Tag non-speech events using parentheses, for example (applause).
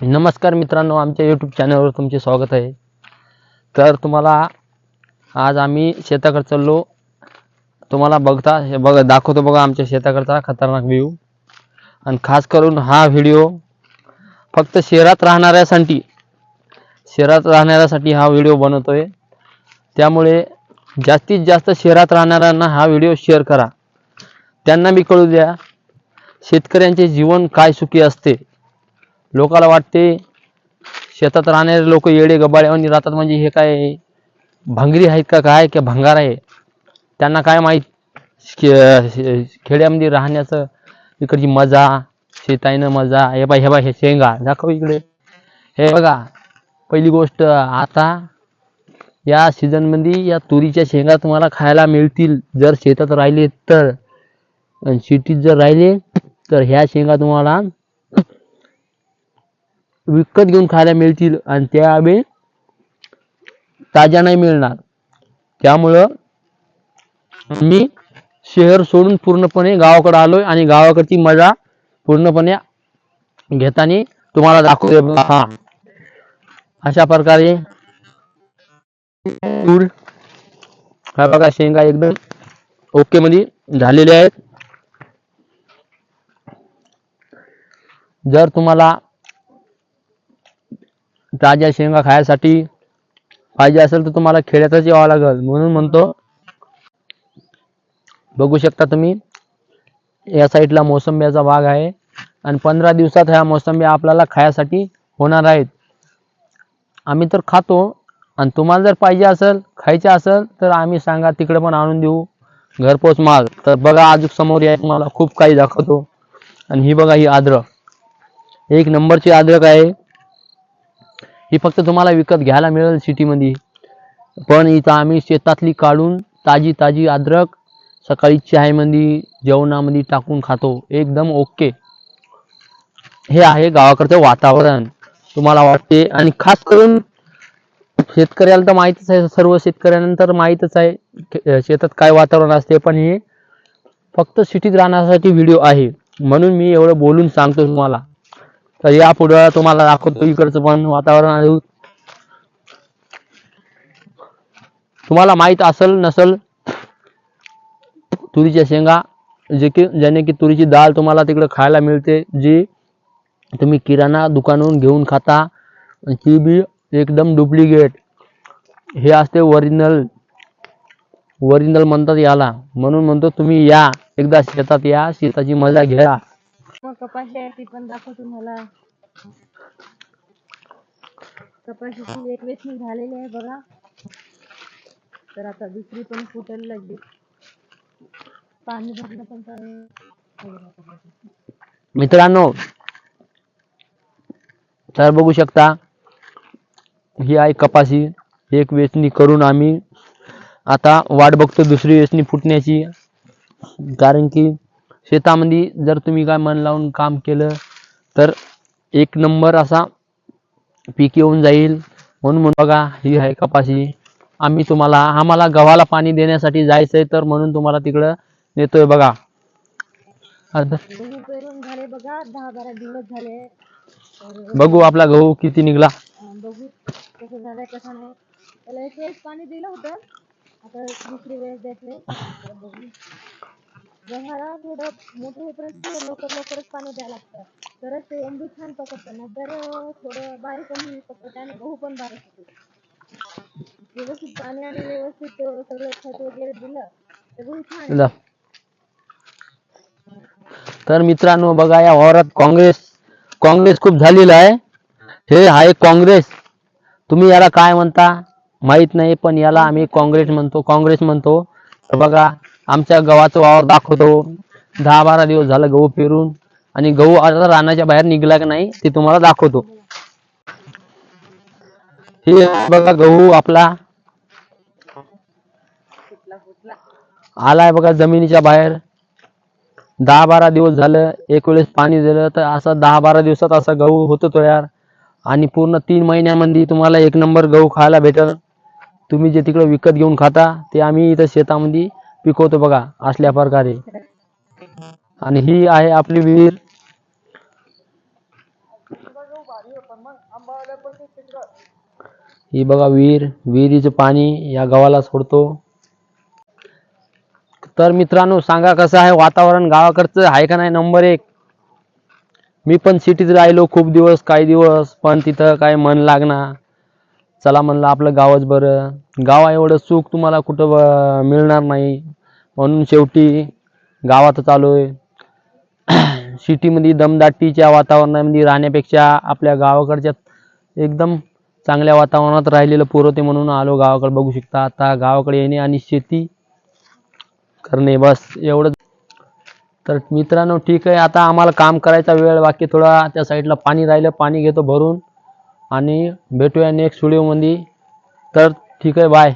नमस्कार मित्रांनो आमच्या यूट्यूब चॅनलवर तुमचे स्वागत आहे. तर तुम्हाला आज आम्ही शेताकडे चाललो. तुम्हाला बघता हे बघा दाखवतो बघा आमच्या शेताकडचा खतरनाक व्ह्यू आणि खास करून हा व्हिडिओ फक्त शहरात राहणाऱ्यासाठी शहरात राहणाऱ्यासाठी हा व्हिडिओ बनवतोय. त्यामुळे जास्तीत जास्त शहरात राहणाऱ्यांना हा व्हिडिओ शेअर करा. त्यांना बी कळू द्या शेतकऱ्यांचे जीवन काय सुखी असते. लोकाला वाटते शेतात राहणारे लोक येडे गबाळे आणि राहतात म्हणजे हे काय भांगरी आहेत का काय की भंगार आहे? त्यांना काय माहीत? खे- खेड्यामध्ये राहण्याचं इकडची मजा शेताईनं मजा हे बा हे बाय हे शेंगा दाखव इकडे. हे बघा पहिली गोष्ट आता या सीझनमध्ये या तुरीच्या शेंगा तुम्हाला खायला मिळतील. जर शेतात राहिले तर आणि सिटीत जर राहिले तर ह्या शेंगा तुम्हाला विकत घेऊन खायला मिळतील आणि त्या ताज्या नाही मिळणार. त्यामुळं मी शहर सोडून पूर्णपणे गावाकडे आलोय आणि गावाकडची मजा पूर्णपणे घेताना तुम्हाला दाखवतोय हा. अशा प्रकारे हा बघा शेंगा एकदम ओके मध्ये झालेले आहेत. जर तुम्हाला ताज्या शेंगा खायसाठी पाहिजे असेल तर तुम्हाला खेड्यातच यावं लागेल. म्हणून म्हणतो बघू शकता तुम्ही या साईडला मोसंब्याचा भाग आहे आणि पंधरा दिवसात ह्या मोसंबी आपल्याला खायसाठी होणार आहेत. आम्ही तर खातो आणि तुम्हाला जर पाहिजे असेल खायचे असेल तर आम्ही सांगा तिकडे पण आणून देऊ. घरपोच माल. तर बघा आजूक समोर या तुम्हाला खूप काही दाखवतो. आणि ही बघा ही आद्रक एक नंबरची आद्रक आहे. ही फक्त तुम्हाला विकत घ्यायला मिळेल सिटीमध्ये. पण इथं आम्ही शेतातली काढून ताजी ताजी अद्रक सकाळी चहामध्ये जेवणामध्ये टाकून खातो. एकदम ओके. हे आहे गावाकडचं वातावरण. तुम्हाला वाटते. आणि खास करून शेतकऱ्याला तर माहीतच आहे. सर्व शेतकऱ्यानंतर माहितच माहीतच आहे शेतात काय वातावरण असते. पण हे फक्त सिटीत राहण्यासाठी व्हिडिओ आहे. म्हणून मी एवढं बोलून सांगतो तुम्हाला. तर या पुढं तुम्हाला दाखवतो इकडचं पण वातावरण तुम्हाला माहीत असेल नसल तुरीच्या शेंगा जे की ज्याने की तुरीची डाळ तुम्हाला तिकडे खायला मिळते जी तुम्ही किराणा दुकानावरून घेऊन खाता ती बी एकदम डुप्लिकेट. हे असते ओरिजिनल ओरिजिनल म्हणतात याला. म्हणून म्हणतो तुम्ही या. एकदा शेतात या शेताची मजा घ्या. मग कपाशी आहे ती पण दाखव तुम्हाला. कपाशीची एक वेचणी झालेली आहे बघा. तर आता दुसरी पण फुटायला लागली पाणी भरलं पण तर मित्रांनो तर बघू शकता ही आहे कपाशी. एक वेचणी करून आम्ही आता वाट बघतो दुसरी वेचणी फुटण्याची. कारण की शेतामध्ये जर तुम्ही काय मन लावून काम केलं तर एक नंबर असा पीक येऊन जाईल. म्हणून बघा ही आहे कपाशी. आम्ही तुम्हाला आम्हाला गव्हाला पाणी देण्यासाठी जायचंय तर म्हणून तुम्हाला तिकडं नेतोय बघा. बघा आपला गहू किती निघला. पाणी दिलं होतं. आता दुसरी वेळेस गव्हाला थोडं मोठं होईपर्यंत लवकर लवकरच पाणी द्यायला लागतं. तरच ते एंबी छान पकडतं. नाहीतर थोडं बारीक कमी पकडतं आणि गहू पण बारीक होतो. व्यवस्थित पाणी आणि व्यवस्थित सगळं खत वगैरे दिलं तर गहू छान ला. तर मित्रांनो बघा या वावरात काँग्रेस काँग्रेस खूप झालेलं आहे. हे आहे काँग्रेस. तुम्ही याला काय म्हणता? माहीत नाही पण याला आम्ही काँग्रेस म्हणतो काँग्रेस म्हणतो. तर बघा आमच्या गव्हाचं वावर दाखवतो. दहा बारा दिवस झालं गहू पेरून. आणि गहू आता रानाच्या बाहेर निघला की नाही ते तुम्हाला दाखवतो. हे बघा गहू आपला. आलाय बघा जमिनीच्या बाहेर. दहा बारा दिवस झालं एक वेळेस पाणी दिलं तर असं दहा बारा दिवसात असा गहू होतो तो यार आणि पूर्ण तीन महिन्यामध्ये तुम्हाला एक नंबर गहू खायला भेटल. तुम्ही जे तिकडे विकत घेऊन खाता ते आम्ही इथं शेतामध्ये पिकवतो बघा असल्या प्रकारे. आणि ही आहे आपली विहीर. ही बघा विहीर विहिरीचं पाणी या गावाला सोडतो. तर मित्रांनो सांगा कसं आहे वातावरण गावाकडचं आहे का नाही? नंबर एक. मी पण सिटीत राहिलो खूप दिवस काही दिवस पण तिथं काय मन लागणार चला म्हणलं आपलं गावच बरं. गावा एवढं सुख तुम्हाला कुठं मिळणार नाही. म्हणून शेवटी गावातच आहे. (clears throat) सिटीमध्ये दमदाटीच्या वातावरणामध्ये राहण्यापेक्षा आपल्या गावाकडच्या एकदम चांगल्या वातावरणात राहिलेलं पुरवते म्हणून आलो गावाकडे बघू शकता. आता गावाकडे येणे आणि शेती करणे बस एवढंच तर मित्रांनो ठीक आहे. आता आम्हाला काम करायचा वेळ बाकी थोडा त्या साईडला पाणी राहिलं पाणी घेतो भरून. आणि भेटूया नेक्स्ट व्हिडिओमध्ये तर ठीक आहे बाय